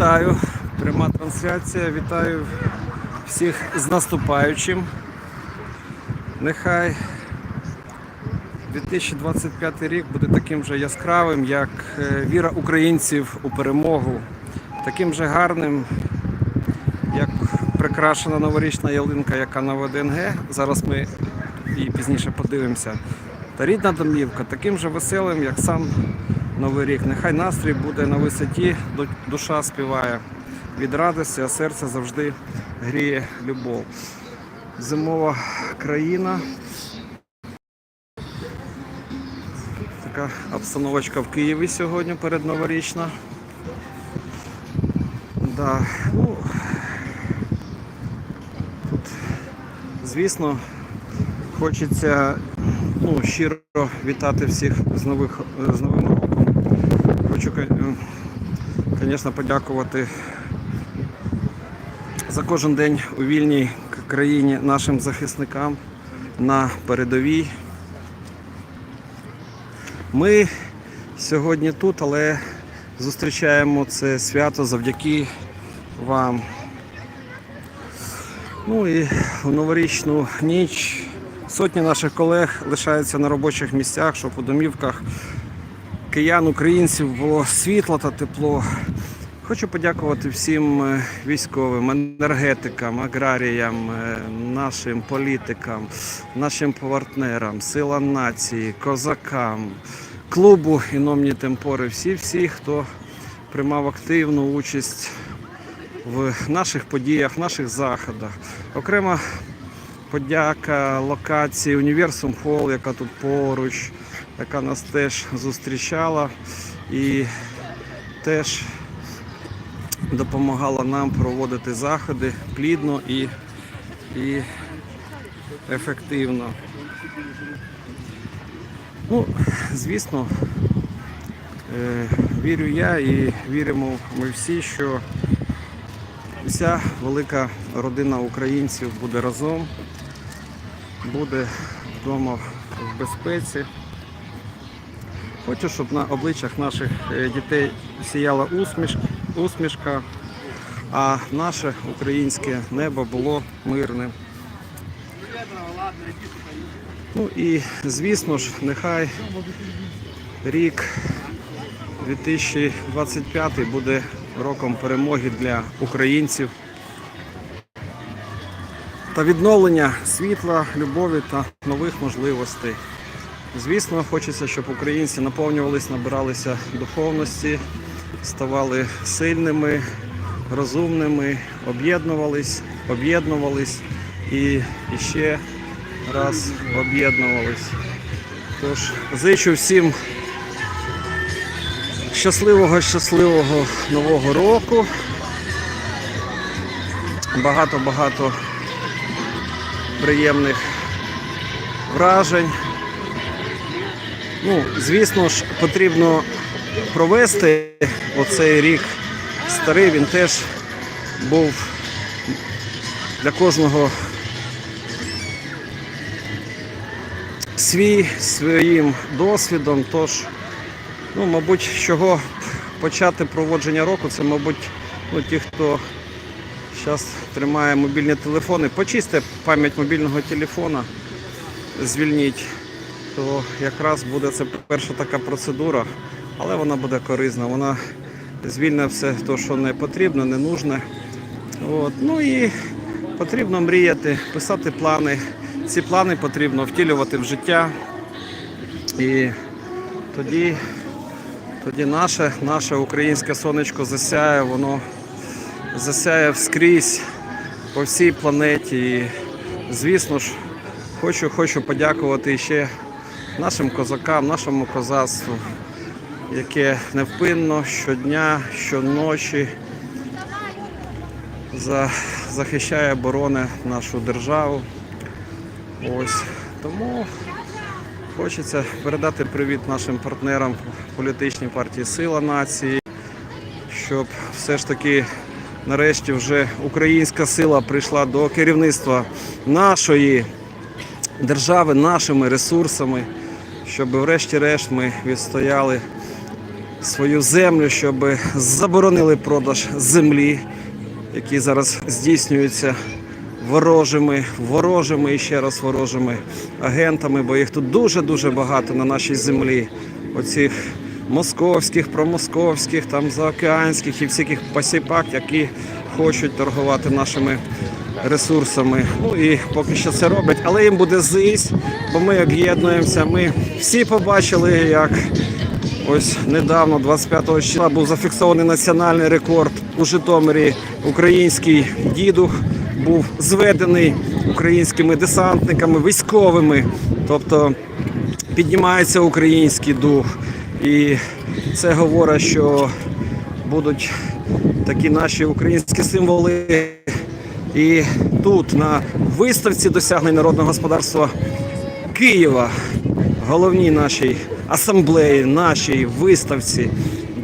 Вітаю, пряма трансляція. Вітаю всіх з наступаючим. Нехай 2025 рік буде таким же яскравим, як е, віра українців у перемогу, таким же гарним, як прикрашена новорічна ялинка, яка на ВДНГ. Зараз ми її пізніше подивимося. Та рідна домівка таким же веселим, як сам Новий рік. Нехай настрій буде на висоті, душа співає від радості, а серце завжди гріє любов. Зимова країна. Така обстановочка в Києві сьогодні передноворічна. Да, ну, тут, звісно, хочеться ну, щиро вітати всіх з, нових, з Новим Звісно, подякувати за кожен день у вільній країні нашим захисникам на передовій. Ми сьогодні тут, але зустрічаємо це свято завдяки вам. Ну і у новорічну ніч сотні наших колег лишаються на робочих місцях, щоб у домівках киян, українців було світло та тепло. Хочу подякувати всім е, військовим, енергетикам, аграріям, е, нашим політикам, нашим партнерам, силам нації, козакам, клубу «Іномні темпори. Всі, всі, хто приймав активну участь в наших подіях, наших заходах. Окрема подяка локації Універсум Хол, яка тут поруч, яка нас теж зустрічала і теж допомагала нам проводити заходи плідно і, і ефективно. Ну, звісно, е, вірю я і віримо ми всі, що вся велика родина українців буде разом, буде вдома в безпеці. Хочу, щоб на обличчях наших е, дітей сіяла усмішка, а наше українське небо було мирним. Ну і звісно ж, нехай рік 2025 буде роком перемоги для українців та відновлення світла, любові та нових можливостей. Звісно, хочеться, щоб українці наповнювались, набиралися духовності, ставали сильними, розумними, об'єднувались, об'єднувались і ще раз об'єднувались. Тож зичу всім щасливого, щасливого нового року. Багато-багато приємних вражень. Ну, звісно ж, потрібно провести оцей рік старий, він теж був для кожного свій своїм досвідом. Тож, ну, мабуть, з чого почати проводження року, це, мабуть, ну, ті, хто зараз тримає мобільні телефони, почисти пам'ять мобільного телефона, звільніть то якраз буде це перша така процедура, але вона буде корисна. Вона звільне все те, що не потрібно, не нужне. От. Ну і потрібно мріяти, писати плани. Ці плани потрібно втілювати в життя. І тоді, тоді наше, наше українське сонечко засяє, воно засяє вскрізь по всій планеті. І, звісно ж, хочу, хочу подякувати ще нашим козакам, нашому козацтву, яке невпинно щодня, щоночі за, захищає оборони нашу державу. Ось. Тому хочеться передати привіт нашим партнерам політичній партії Сила нації, щоб все ж таки нарешті вже українська сила прийшла до керівництва нашої держави нашими ресурсами, щоб врешті-решт ми відстояли свою землю, щоб заборонили продаж землі, який зараз здійснюється ворожими, ворожими і ще раз ворожими агентами, бо їх тут дуже-дуже багато на нашій землі. Оцих московських, промосковських, там заокеанських і всяких посіпак, які хочуть торгувати нашими ресурсами. Ну і поки що це роблять, але їм буде зись, бо ми об'єднуємося. Ми всі побачили, як ось недавно, 25 числа, був зафіксований національний рекорд у Житомирі. Український дідух був зведений українськими десантниками, військовими. Тобто піднімається український дух. І це говорить, що будуть такі наші українські символи. І тут, на виставці досягнень народного господарства Києва, головній нашій асамблеї, нашій виставці,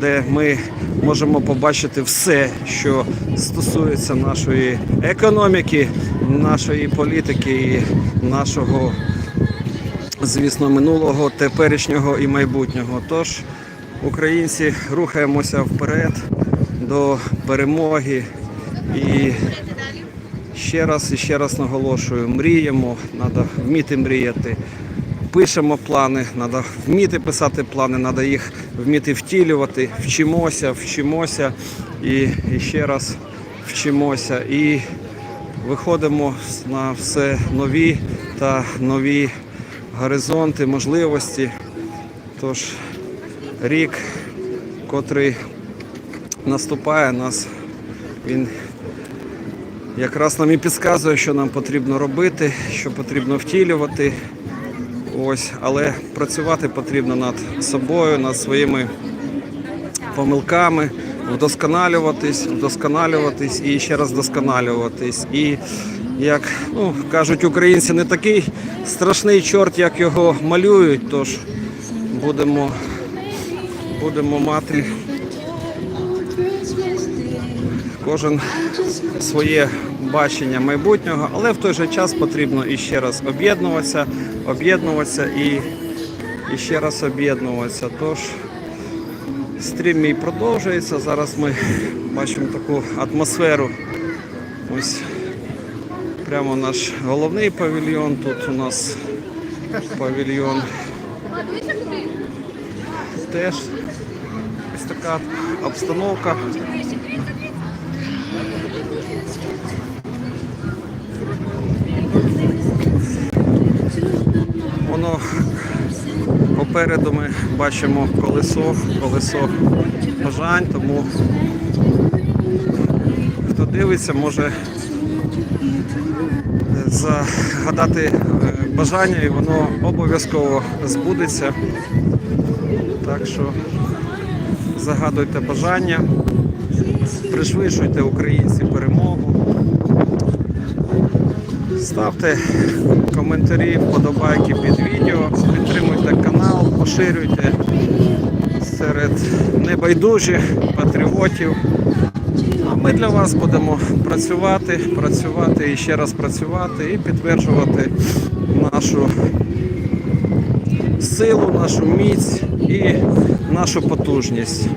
де ми можемо побачити все, що стосується нашої економіки, нашої політики і нашого звісно, минулого, теперішнього і майбутнього. Тож, українці, рухаємося вперед до перемоги і ще раз і ще раз наголошую: мріємо, треба вміти мріяти. Пишемо плани, треба вміти писати плани, треба їх вміти втілювати, вчимося, вчимося і, і ще раз вчимося. І виходимо на все нові та нові горизонти, можливості. Тож рік, котрий наступає нас, він якраз нам і підказує, що нам потрібно робити, що потрібно втілювати. Ось, але працювати потрібно над собою, над своїми помилками, вдосконалюватись, вдосконалюватись і ще раз вдосконалюватись. І як ну, кажуть українці, не такий страшний чорт, як його малюють, тож будемо, будемо мати кожен своє бачення майбутнього, але в той же час потрібно іще раз об'єднуватися, об'єднуватися і, і ще раз об'єднуватися. Тож стрім мій продовжується. Зараз ми бачимо таку атмосферу. Ось прямо наш головний павільйон. Тут у нас павільйон теж ось така обстановка. Воно попереду ми бачимо колесо, колесо бажань, тому хто дивиться, може загадати е, бажання і воно обов'язково збудеться. Так що загадуйте бажання, пришвидшуйте українці перемогу. Ставте коментарі, вподобайки під відео, підтримуйте канал, поширюйте серед небайдужих патріотів. А ми для вас будемо працювати, працювати і ще раз працювати і підтверджувати нашу силу, нашу міць і нашу потужність.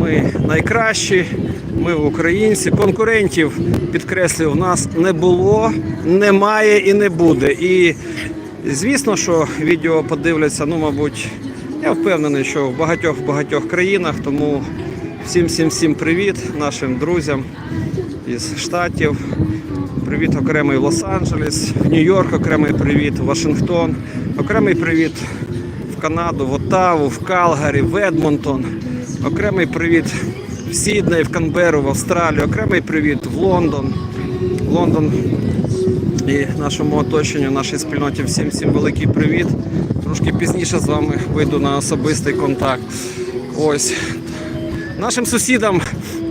Ми найкращі, ми українці. Конкурентів, підкреслюю, в нас не було, немає і не буде. І звісно, що відео подивляться, ну, мабуть, я впевнений, що в багатьох багатьох країнах. Тому всім всім всім привіт нашим друзям із штатів. Привіт окремий Лос-Анджелес, Нью-Йорк окремий привіт, Вашингтон, окремий привіт в Канаду, в Оттаву, в Калгарі, в Едмонтон, окремий привіт в Сідней, в Канберу, в Австралію, окремий привіт в Лондон. Лондон і нашому оточенню, нашій спільноті всім всім великий привіт. Трошки пізніше з вами вийду на особистий контакт. Ось Нашим сусідам,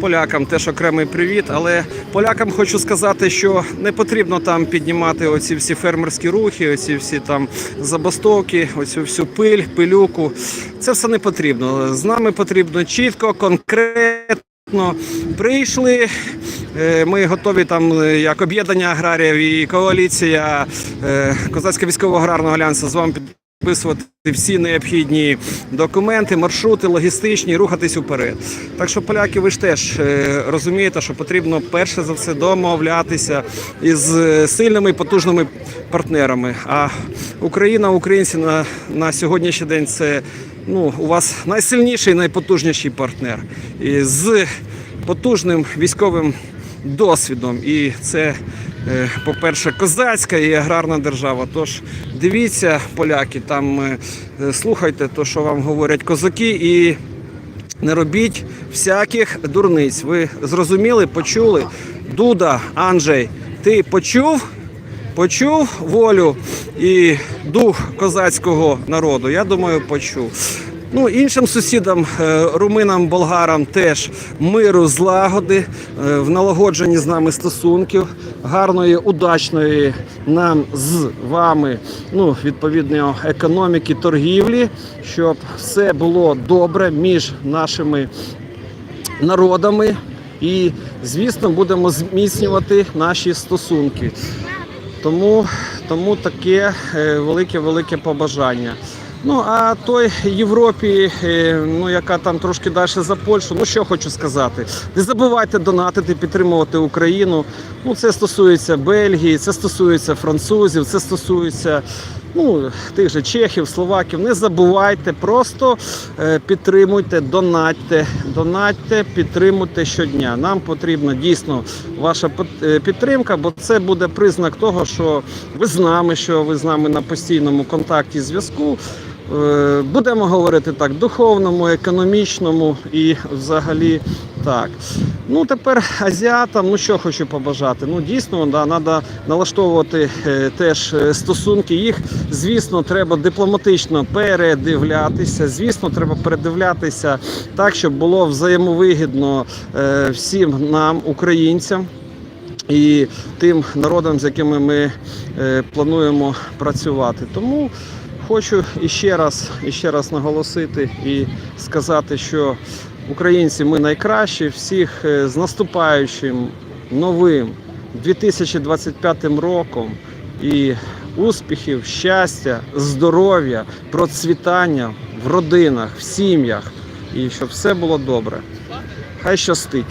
полякам, теж окремий привіт. Але полякам хочу сказати, що не потрібно там піднімати оці всі фермерські рухи, оці всі там забастовки, оцю всю пиль, пилюку. Це все не потрібно. З нами потрібно чітко, конкретно. Прийшли. е, Ми готові там е, як об'єднання аграріїв і коаліція е, Козацько військово-аграрного альянсу з вами підписувати всі необхідні документи, маршрути, логістичні, рухатись уперед. Так що, поляки, ви ж теж е, розумієте, що потрібно перше за все домовлятися із е, сильними потужними партнерами. А Україна, українці на, на сьогоднішній день це ну, у вас найсильніший, найпотужніший партнер. І з потужним військовим досвідом. І це, по-перше, козацька і аграрна держава. Тож дивіться, поляки, там е, е, слухайте те, що вам говорять козаки, і не робіть всяких дурниць. Ви зрозуміли, почули? Дуда, Анджей, ти почув? Почув волю і дух козацького народу. Я думаю, почув. Ну, іншим сусідам, е, руминам, болгарам теж миру, злагоди, е, в налагодженні з нами стосунків, гарної, удачної нам з вами, ну, відповідно, економіки, торгівлі, щоб все було добре між нашими народами. І, звісно, будемо зміцнювати наші стосунки. Тому, тому таке е, велике-велике побажання. Ну а той Європі, е, ну яка там трошки далі за Польщу, ну що хочу сказати. Не забувайте донатити, підтримувати Україну. Ну це стосується Бельгії, це стосується французів, це стосується ну, тих же чехів, словаків. Не забувайте, просто е, підтримуйте, донатьте, донатьте, підтримуйте щодня. Нам потрібна дійсно ваша е, підтримка, бо це буде признак того, що ви з нами, що ви з нами на постійному контакті зв'язку. Е, Будемо говорити так, духовному, економічному і взагалі так. Ну тепер азіатам, ну що хочу побажати. Ну дійсно, да, треба налаштовувати е, теж е, стосунки. Їх, звісно, треба дипломатично передивлятися. Звісно, треба передивлятися так, щоб було взаємовигідно всім нам, українцям. І тим народам, з якими ми плануємо працювати. Тому хочу іще раз, іще раз наголосити і сказати, що українці ми найкращі, всіх е, з наступаючим новим 2025 роком і успіхів, щастя, здоров'я, процвітання в родинах, в сім'ях і щоб все було добре. Хай щастить.